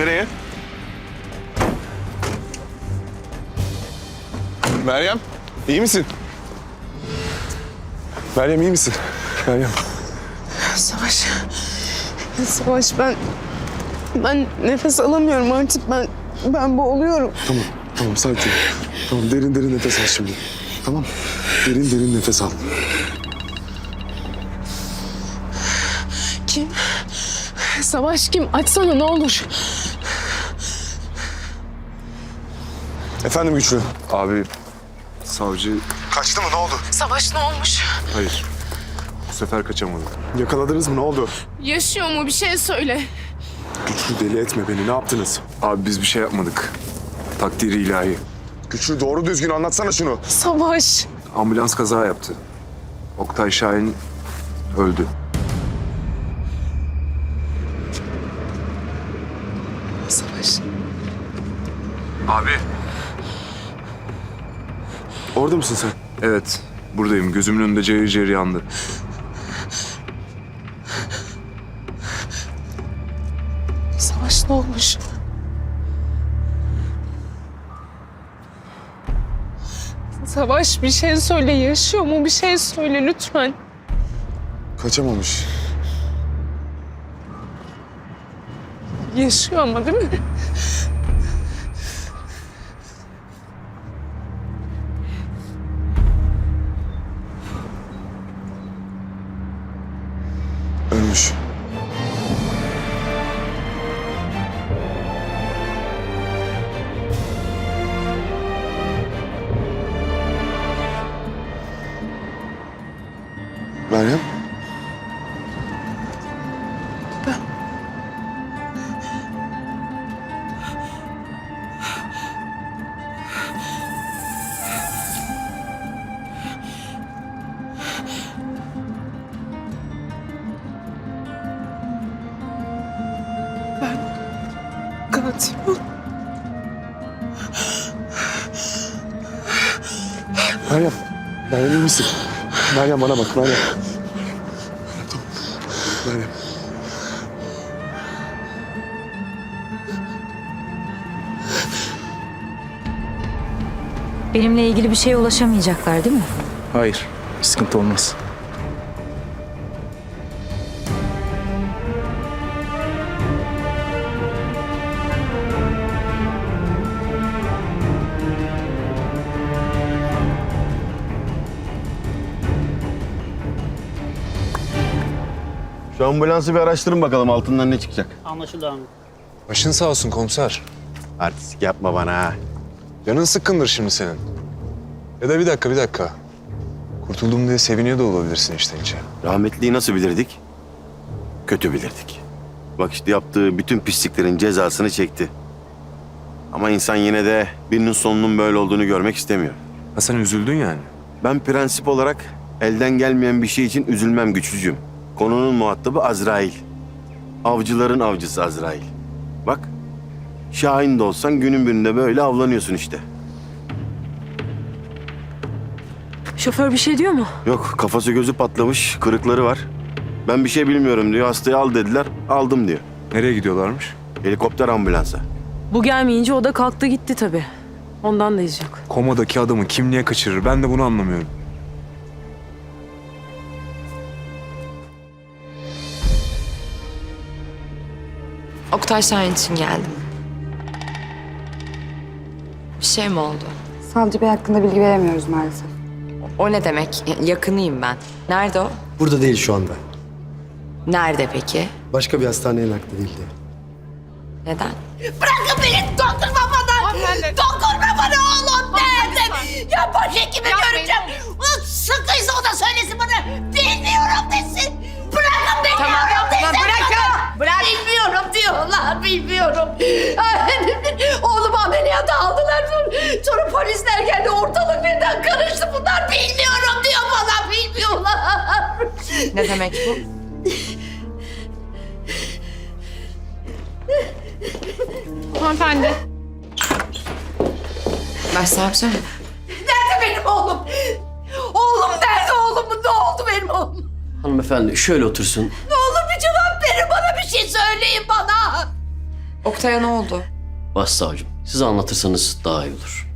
Nereye? Meryem, iyi misin? Meryem iyi misin? Meryem. Savaş. Savaş ben... Ben nefes alamıyorum artık. Ben ben boğuluyorum. Tamam, tamam sakin. Tamam derin derin nefes al şimdi. Tamam. Derin derin nefes al. Kim? Savaş kim? Açsana ne olur. Efendim güçlü. Abi savcı Kaçtı mı ne oldu? Savaş ne olmuş? hayır. Bu sefer kaçamadı. Yakaladınız mı ne oldu? Yaşıyor mu? Bir şey söyle. Güçlü deli etme beni ne yaptınız? Abi biz bir şey yapmadık. Takdiri ilahi. Güçlü doğru düzgün anlatsana şunu. Savaş. Ambulans kaza yaptı. Oktay Şahin öldü. Savaş. Abi. Orada mısın sen? Evet buradayım. Gözümün önünde cayır cayır yandı. Savaş ne olmuş? Savaş bir şey söyle. Yaşıyor mu? Bir şey söyle lütfen. Kaçamamış. Yaşıyor ama değil mi? Meryem. Meryem iyi misin? Meryem bana bak Meryem. Tamam. Meryem. Benimle ilgili bir şeye ulaşamayacaklar değil mi? Hayır, sıkıntı olmaz. Şu ambulansı bir araştırın bakalım altından ne çıkacak. Anlaşıldı abi. Başın sağ olsun komiser. Artistik yapma bana ha. Canın sıkkındır şimdi senin. Ya da bir dakika bir dakika. Kurtuldum diye seviniyor da olabilirsin işte içe. Rahmetliyi nasıl bilirdik? Kötü bilirdik. Bak işte yaptığı bütün pisliklerin cezasını çekti. Ama insan yine de birinin sonunun böyle olduğunu görmek istemiyor. Ha sen üzüldün yani. Ben prensip olarak elden gelmeyen bir şey için üzülmem güçlücüm. Konunun muhatabı Azrail. Avcıların avcısı Azrail. Bak, Şahin de olsan günün birinde böyle avlanıyorsun işte. Şoför bir şey diyor mu? Yok kafası gözü patlamış, kırıkları var. Ben bir şey bilmiyorum diyor. Hastayı al dediler. Aldım diyor. Nereye gidiyorlarmış? Helikopter ambulansa. Bu gelmeyince o da kalktı gitti tabii. Ondan da iz yok. Komadaki adamı kim niye kaçırır? Ben de bunu anlamıyorum. Oktay Şahin için geldim. Bir şey mi oldu? Savcı Bey hakkında bilgi veremiyoruz maalesef. O ne demek? Ya- Yakınıyım ben. Nerede o? Burada değil şu anda. Nerede peki? Başka bir hastaneye nakledildi. Neden? Bırakın beni dokunma bana. Dokunma bana oğlum nerede? Ya başhekimi göreceğim. Sıkıysa o da söylesin bana. Ne demek bu? Hanımefendi. Başsavcım. Nerede benim oğlum? Oğlum nerede oğlum? Ne oldu benim oğlum? Hanımefendi şöyle otursun. Ne olur bir cevap verin bana bir şey söyleyin bana. Oktay'a ne oldu? Başsavcım siz anlatırsanız daha iyi olur.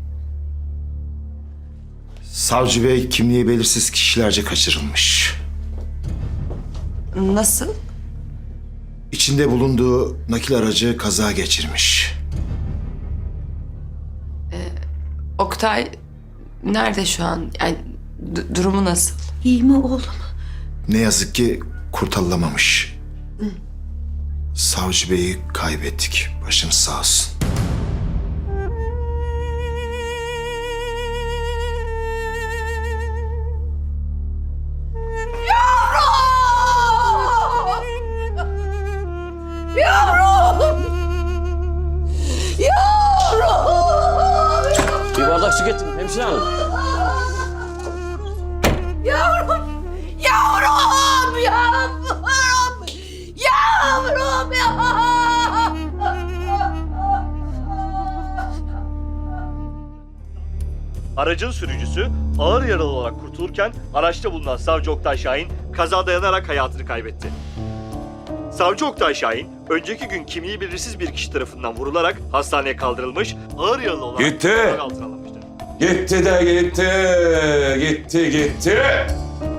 Savcı bey kimliği belirsiz kişilerce kaçırılmış. Nasıl? İçinde bulunduğu nakil aracı kaza geçirmiş. Oktay nerede şu an? Yani d- durumu nasıl? İyi mi oğlum? Ne yazık ki kurtarılamamış. Savcı beyi kaybettik. Başınız sağ olsun. Su getirin hemşire hanım. Yavrum! Yavrum! Yavrum! Yavrum! Yavrum! Aracın sürücüsü ağır yaralı olarak kurtulurken araçta bulunan Savcı Oktay Şahin kaza dayanarak hayatını kaybetti. Savcı Oktay Şahin, önceki gün kimliği belirsiz bir kişi tarafından vurularak hastaneye kaldırılmış, ağır yaralı olarak Gitti. tedavi altına. Gitti de gitti. Gitti gitti.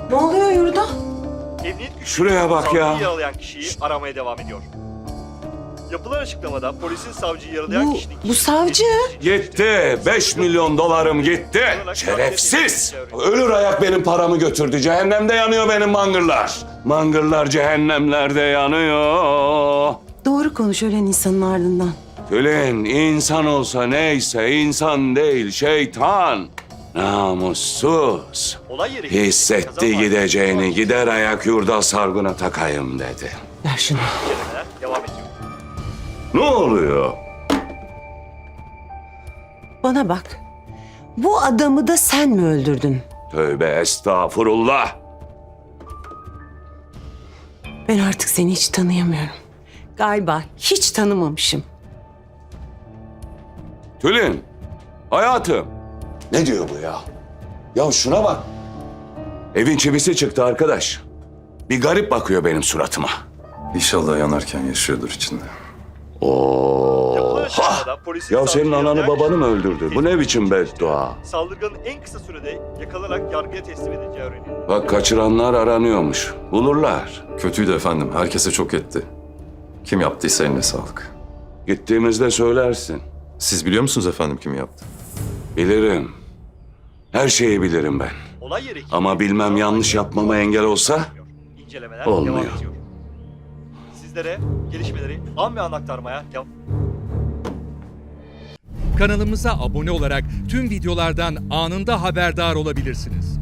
Ne oluyor yurda? Emniyet güçleri Şuraya bak savcıyı ya. yaralayan kişiyi aramaya devam ediyor. Yapılan açıklamada polisin savcıyı yaralayan kişinin... bu savcı. Gitti. 5 milyon dolarım gitti. Şerefsiz. Ölür ayak benim paramı götürdü. Cehennemde yanıyor benim mangırlar. Mangırlar cehennemlerde yanıyor. Doğru konuş ölen insanın ardından. Tülin insan olsa neyse insan değil şeytan. Namussuz. Hissetti gideceğini gider ayak yurda sargına takayım dedi. Ver şunu. Ne oluyor? Bana bak. Bu adamı da sen mi öldürdün? Tövbe estağfurullah. Ben artık seni hiç tanıyamıyorum. Galiba hiç tanımamışım. Tülin, hayatım. Ne diyor bu ya? Ya şuna bak. Evin çivisi çıktı arkadaş. Bir garip bakıyor benim suratıma. İnşallah yanarken yaşıyordur içinde. Oha! Ya senin ananı babanı mı öldürdü? Bu ne biçim beddua? Saldırganın en kısa sürede yakalanarak yargıya teslim edileceği öğrenildi. Bak kaçıranlar aranıyormuş. Bulurlar. Kötüydü efendim. Herkese çok etti. Kim yaptıysa eline sağlık. Gittiğimizde söylersin. Siz biliyor musunuz efendim kim yaptı? Bilirim. Her şeyi bilirim ben. Olay yeri Ama bilmem yanlış yapmama engel olsa İncelemeler Olmuyor. devam ediyor. Sizlere gelişmeleri an ve an aktarmaya devam Kanalımıza abone olarak tüm videolardan anında haberdar olabilirsiniz.